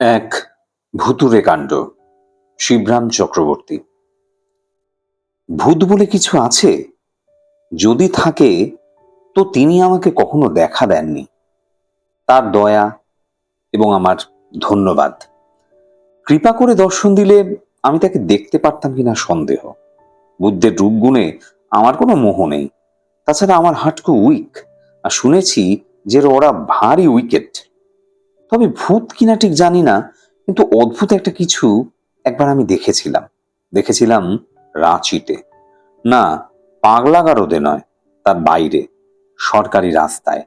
এক ভুতুরে কাণ্ড, শিবরাম চক্রবর্তী। ভূত বলে কিছু আছে? যদি থাকে, তো তিনি আমাকে কখনো দেখা দেননি। তার দয়া এবং আমার ধন্যবাদ। কৃপা করে দর্শন দিলে আমি তাকে দেখতে পারতাম কিনা সন্দেহ। বুদ্ধের রূপগুণে আমার কোনো মোহ নেই। তাছাড়া আমার হাটকু উইক। আর শুনেছি যে ওরা ভারী উইকেট। তবে ভূত কিনা ঠিক জানি না, কিন্তু অদ্ভুত একটা কিছু একবার আমি দেখেছিলাম। দেখেছিলাম রাঁচিতে। না, পাগলাগারদে নয়, তার বাইরে, সরকারি রাস্তায়।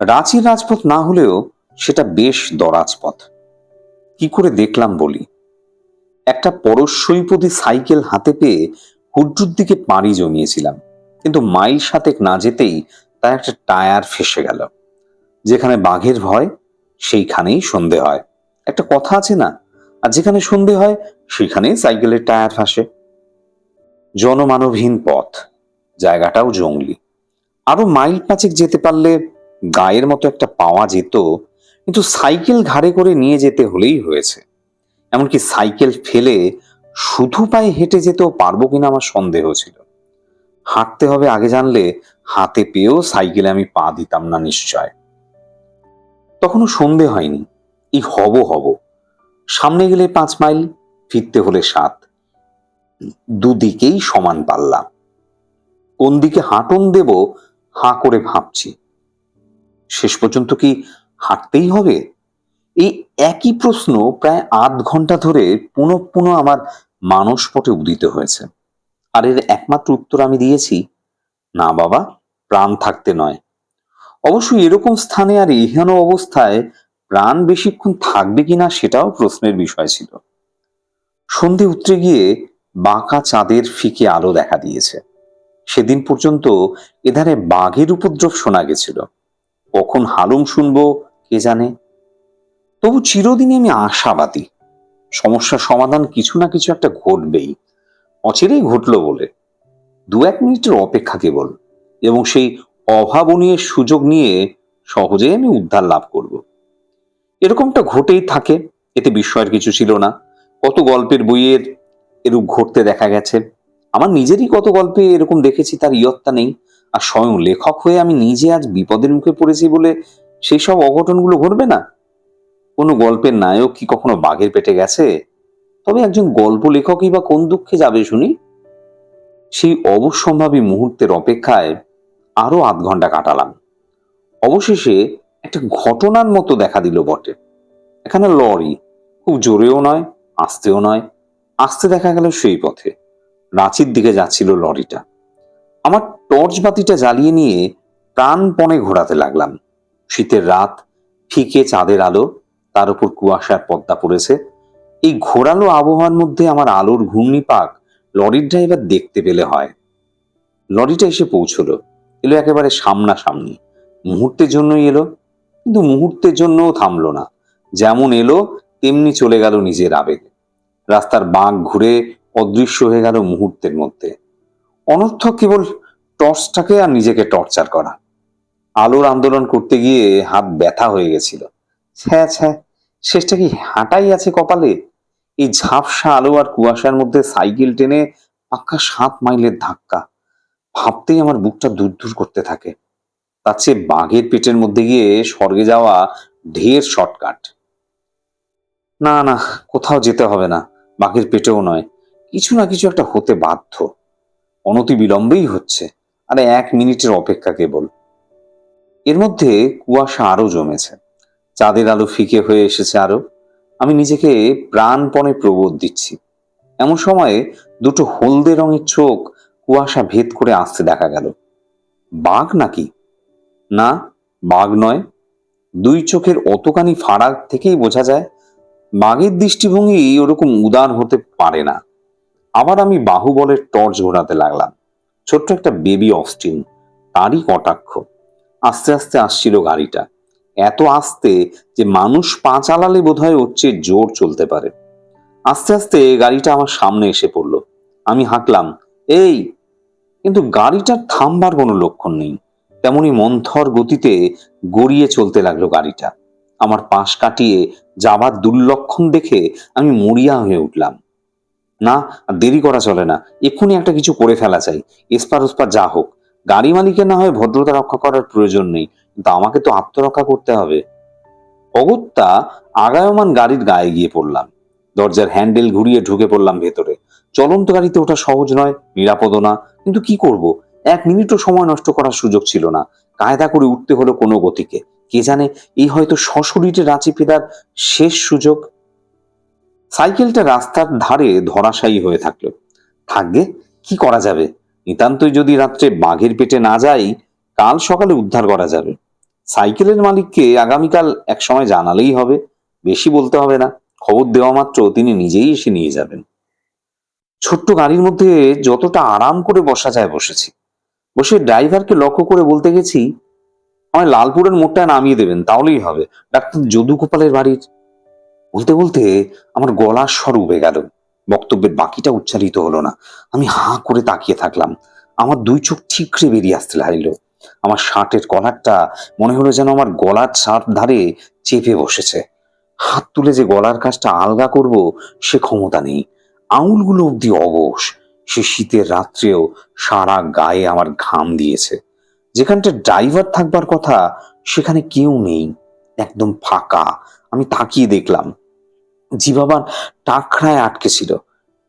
রাঁচির রাজপথ না হলেও সেটা বেশ দরাজপথ। কি করে দেখলাম বলি? একটা পরশৈপদী সাইকেল হাতে পেয়ে হুড্রুর দিকে পাড়ি জমিয়েছিলাম, কিন্তু মাইল সাতেক না যেতেই তার একটা টায়ার ফেসে গেল, যেখানে বাঘের ভয় সেইখানেই সন্ধে হয়। একটা কথা আছে না? আর যেখানে সন্ধে হয়, সেখানেই সাইকেলের টায়ার ফাঁসে জনমানবহীন পথ, জায়গাটাও জঙ্গলি। আরও মাইল পাঁচেক যেতে পারলে গায়ের মতো একটা পাওয়া যেত, কিন্তু সাইকেল ঘাড়ে করে নিয়ে যেতে হলেই হয়েছে। এমনকি সাইকেল ফেলে শুধু পায়ে হেঁটে যেতেও পারব কিনা আমার সন্দেহ ছিল। হাঁটতে হবে আগে জানলে, হাতে পেয়েও সাইকেলে আমি পা দিতাম না নিশ্চয়। তখনও সন্ধে হয়নি। এই হব হব। সামনে গেলে পাঁচ মাইল, ফিরতে হলে সাত। দুদিকেই সমান পাল্লা কোন দিকে হাঁটন দেব, হাঁ করে ভাবছি। শেষ পর্যন্ত কি হাঁটতেই হবে? এই একই প্রশ্ন প্রায় আধ ঘণ্টা ধরে পুনঃ পুনঃ আমার মানসপটে উদিত হয়েছে। আর এর একমাত্র উত্তর আমি দিয়েছি, না বাবা, প্রাণ থাকতে নয়। অবশ্যই এরকম স্থানে আর এহেন অবস্থায় প্রাণ বেশিক্ষণ থাকবে কিনা সেটাও প্রশ্নের বিষয় ছিল। সন্ধে উতরে গিয়ে বাঁকা চাঁদের ফিকে আলো দেখা দিয়েছে। সেদিন পর্যন্ত এধারে বাঘের উপদ্রব শোনা গেছিল। কখন হালুম শুনব, কে জানে? তবু চিরদিনই আমি আশাবাদী। সমস্যার সমাধান কিছু না কিছু একটা ঘটবেই। অচিরেই ঘটলো বলে। দু এক মিনিটের অপেক্ষা কেবল। এবং সেই অভাবনীয় সুযোগ নিয়ে সহজেই আমি উদ্ধার লাভ করব। এরকমটা ঘটেই থাকে, এতে বিস্ময়ের কিছু ছিল না। কত গল্পের বইয়ের এরূপ ঘটতে দেখা গেছে। আমার নিজেরই কত গল্পে এরকম দেখেছি, তার ইয়ত্তা নেই। আর স্বয়ং লেখক হয়ে আমি নিজে আজ বিপদের মুখে পড়েছি বলে সেই সব অঘটনগুলো ঘটবে না? কোনো গল্পের নায়ক কি কখনো বাঘের পেটে গেছে? তবে একজন গল্প লেখকই বা কোন দুঃখে যাবে শুনি? সেই অবশ্যম্ভাবী মুহূর্তের অপেক্ষায় আরও আধ ঘণ্টা কাটালাম। অবশেষে একটা ঘটনার মতো দেখা দিল বটে। এখানে লরি খুব জোরেও নয়, আস্তেও নয়। আস্তে দেখা গেল সেই পথে। রাঁচির দিকে যাচ্ছিল লরিটা। আমার টর্চ বাতিটা জ্বালিয়ে নিয়ে প্রাণপণে ঘোরাতে লাগলাম। শীতের রাত ফিকে চাঁদের আলো, তার উপর কুয়াশার পদ্মা পড়েছে। এই ঘোরালো আবহাওয়ার মধ্যে আমার আলোর ঘূর্ণিপাক লরির ড্রাইভার দেখতে পেলে হয়। লরিটা এসে পৌঁছলো। এলো একেবারে সামনাসামনি। মুহূর্তের জন্যই এলো, কিন্তু মুহূর্তের জন্যও থামলো না। যেমন এলো, তেমনি চলে গেল নিজের আবেগে। রাস্তার বাঁক ঘুরে অদৃশ্য হয়ে গেল মুহূর্তের মধ্যে। অনর্থক কেবল টর্চটাকে আর নিজেকে টর্চার করা। আলোর আন্দোলন করতে গিয়ে হাত ব্যথা হয়ে গেছিল। ছ্যা ছ্যা, শেষটা কি হাঁটাই আছে কপালে? এই ঝাপসা আলো আর কুয়াশার মধ্যে সাইকেল টেনে পাক্কা সাত মাইলের ধাক্কা। ভাবতেই আমার বুকটা দূর দূর করতে থাকে। তার চেয়ে বাঘের পেটের মধ্যে গিয়ে স্বর্গে যাওয়া ঢের শর্টকাট। না না, কোথাও যেতে হবে না, বাঘের পেটেও নয়। কিছু না কিছু একটা হতে বাধ্য। অনতি বিলম্বেই হচ্ছে, আরে এক মিনিটের অপেক্ষা কেবল। এর মধ্যে কুয়াশা আরও জমেছে। চাঁদের আলো ফিকে হয়ে এসেছে আরও আমি নিজেকে প্রাণপণে প্রবোধ দিচ্ছি। এমন সময়ে দুটো হলদে রঙের চোখ কুয়াশা ভেদ করে আসতে দেখা গেল। বাঘ নাকি? না, বাঘ নয়। দুই চোখের অতখানি ফারাক থেকেই বোঝা যায়, বাঘের দৃষ্টিভঙ্গি ওরকম উদার হতে পারে না। আবার আমি বাহুবলের টর্চ ঘোরাতে লাগলাম। ছোট্ট একটা বেবি অস্টিন, তারই কটাক্ষ। আস্তে আস্তে আসছিল গাড়িটা। এত আস্তে যে মানুষ পা চালালে বোধহয় ওর চেয়ে জোর চলতে পারে। আস্তে আস্তে গাড়িটা আমার সামনে এসে পড়ল। আমি হাঁকলাম এই কিন্তু গাড়িটার থামবার কোনো লক্ষণ নেই। তেমনি মন্থর গতিতে গড়িয়ে চলতে লাগল গাড়িটা। আমার পাশ কাটিয়ে যাবার দুর্লক্ষণ দেখে আমি মরিয়া হয়ে উঠলাম। না দেরি করা চলে না। এক্ষুনি একটা কিছু করে ফেলা চাই। এসপার ওসপার যা হোক। গাড়ি মালিকের না হয় ভদ্রতা রক্ষা করার প্রয়োজন নেই। কিন্তু আমাকে তো আত্মরক্ষা করতে হবে। অগত্যা আগায়মান গাড়ির গায়ে গিয়ে পড়লাম। দরজার হ্যান্ডেল ঘুরিয়ে ঢুকে পড়লাম ভেতরে। চলন্ত গাড়িতে ওঠা সহজ নয় নিরাপদ না। কিন্তু কি করব? এক মিনিটও সময় নষ্ট করার সুযোগ ছিল না। কায়দা করে উঠতে হলো কোনো গতিকে। কে জানে, এই হয়তো সশরীরে রাঁচি ফেরার শেষ সুযোগ। সাইকেলটা রাস্তার ধারে ধরাশায়ী হয়ে থাকল। থাকবে কি করা যাবে? নিতান্তই যদি রাত্রে বাঘের পেটে না যাই, কাল সকালে উদ্ধার করা যাবে। সাইকেলের মালিককে আগামীকাল এক সময় জানালেই হবে। বেশি বলতে হবে না। খবর দেওয়া মাত্র তিনি নিজেই এসে নিয়ে যাবেন। ছোট্ট গাড়ির মধ্যে যতটা আরাম করে বসা যায় বসেছি। বসে ড্রাইভারকে লক্ষ্য করে বলতে গেছি, আমায় লালপুরের মোড়টায় নামিয়ে দেবেন, তাহলেই হবে। ডাক্তার যদু গোপালের বাড়ির বলতে বলতে আমার গলার স্বর উবে গেল। বক্তব্যের বাকিটা উচ্চারিত হলো না। আমি হাঁ করে তাকিয়ে থাকলাম। আমার দুই চোখ ঠিকরে বেরিয়ে আসতে লাগল। আমার শার্টের কলারটা মনে হলো যেন আমার গলার ছাড় ধারে চেপে বসেছে। হাত তুলে যে গলার কাজটা আলগা করব, সে ক্ষমতা নেই। আঙুলগুলো অব্দি অবশ, সে শীতের রাত্রেও সারা গায়ে আমার ঘাম দিয়েছে। যেখানটা ড্রাইভার থাকবার কথা, সেখানে কেউ নেই, একদম ফাঁকা। আমি তাকিয়ে দেখলাম, জিবাবার টাকরায় আটকে ছিল।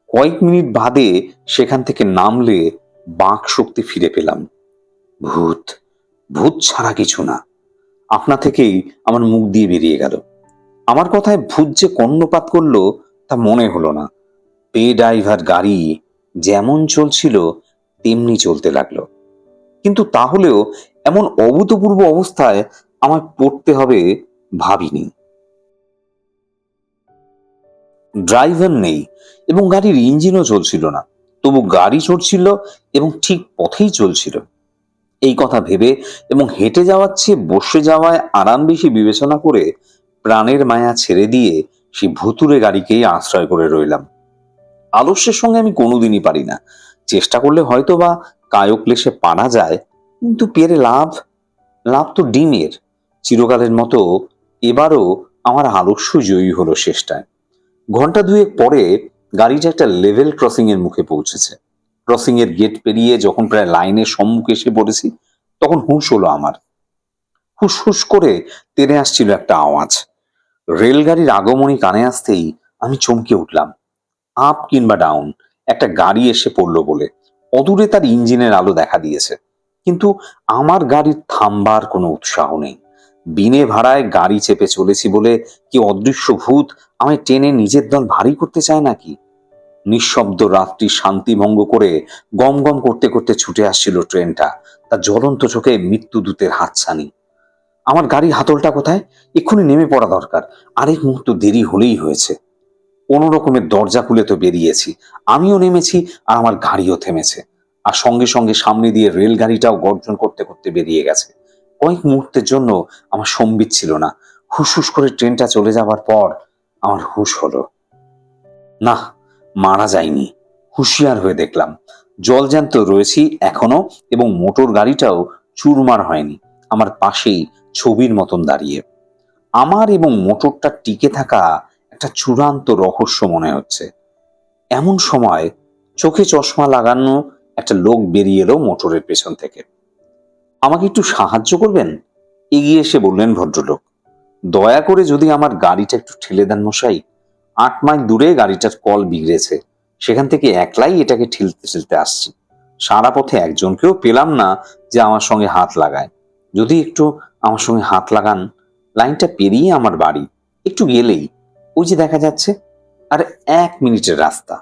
কয়েক মিনিট বাদে সেখান থেকে নামলে বাক শক্তি ফিরে পেলাম। ভূত ভূত ছাড়া কিছু না। আপনা থেকেই আমার মুখ দিয়ে বেরিয়ে গেল। আমার কথায় ভূত যে কর্ণপাত করল তা মনে হলো না। পে ড্রাইভার গাড়ি যেমন চলছিল, তেমনি চলতে লাগল। কিন্তু তাহলেও এমন অভূতপূর্ব অবস্থায় আমায় পড়তে হবে ভাবিনি। ড্রাইভার নেই এবং গাড়ির ইঞ্জিনও চলছিল না। তবু গাড়ি চড়ছিল এবং ঠিক পথেই চলছিল। এই কথা ভেবে এবং হেঁটে যাওয়ার চেয়ে বসে যাওয়ায় আরাম বেশি বিবেচনা করে প্রাণের মায়া ছেড়ে দিয়ে সেই ভুতুরে গাড়িকেই আশ্রয় করে রইলাম। আলস্যের সঙ্গে আমি কোনোদিনই পারি না। চেষ্টা করলে হয়তো বা কায়ক্লেশে পারা যায়, কিন্তু পেরে লাভ লাভ তো ডিমের। চিরকালের মতো এবারও আমার আলস্য জয়ী হলো শেষটায়। ঘণ্টা দুয়েক পরে গাড়িটা একটা লেভেল ক্রসিং এর মুখে পৌঁছেছে। ক্রসিং এর গেট পেরিয়ে যখন প্রায় লাইনের সম্মুখে এসে পড়েছি, তখন হুঁশ হলো আমার। হুস হুস করে তেড়ে আসছিল একটা আওয়াজ। রেলগাড়ির আগমনী কানে আসতেই আমি চমকে উঠলাম। আপ কিংবা ডাউন, একটা গাড়ি এসে পড়ল বলে। অদূরে তার ইঞ্জিনের আলো দেখা দিয়েছে। কিন্তু আমার গাড়ির থামবার কোনো উৎসাহ নেই। বিনে ভাড়ায় গাড়ি চেপে চলেছি বলে কি অদৃশ্য ভূত আমায় টেনে নিজের দল ভারী করতে চায় নাকি? নিঃশব্দ রাত্রি শান্তি ভঙ্গ করে গম গম করতে করতে ছুটে আসছিল ট্রেনটা। তার জ্বলন্ত চোখে মৃত্যুদূতের হাতছানি। আমার গাড়ির হাতলটা কোথায়? এক্ষুনি নেমে পড়া দরকার। আরেক মুহূর্ত দেরি হলেই হয়েছে। কোনো রকমের দরজা খুলে তো বেরিয়েছি। আমিও নেমেছি আর আমার গাড়িও থেমেছে। আর সঙ্গে সঙ্গে সামনে দিয়ে রেলগাড়িটাও গর্জন করতে করতে বেরিয়ে গেছে। কয়েক মুহূর্তের জন্য আমার সম্বিত ছিল না। হুসহুস করে ট্রেনটা চলে যাবার পর আমার হুশ হলো। না, মারা যায়নি। হুঁশিয়ার হয়ে দেখলাম। জলজ্যান্ত রয়েছি এখনও এবং মোটর গাড়িটাও চুরমার হয়নি। আমার পাশেই ছবির মতন দাঁড়িয়ে। আমার এবং মোটরটা টিকে থাকা একটা চূড়ান্ত রহস্য মনে হচ্ছে। এমন সময় চোখে চশমা লাগানো একটা লোক বেরিয়ে এলো মোটরের পেছন থেকে। আমাকে একটু সাহায্য করবেন? এগিয়ে এসে বললেন ভদ্রলোক, দয়া করে যদি আমার গাড়িটা একটু ঠেলে দেন মশাই। আট মাইল দূরে গাড়িটার কল বিগড়েছে। সেখান থেকে একলাই এটাকে ঠেলতে ঠেলতে আসছি। সারা পথে একজনকেও পেলাম না যে আমার সঙ্গে হাত লাগায়। যদি একটু আমার সঙ্গে হাত লাগান। লাইনটা পেরিয়ে আমার বাড়ি। একটু গেলেই ওই যে দেখা যাচ্ছে, আর এক মিনিটের রাস্তা।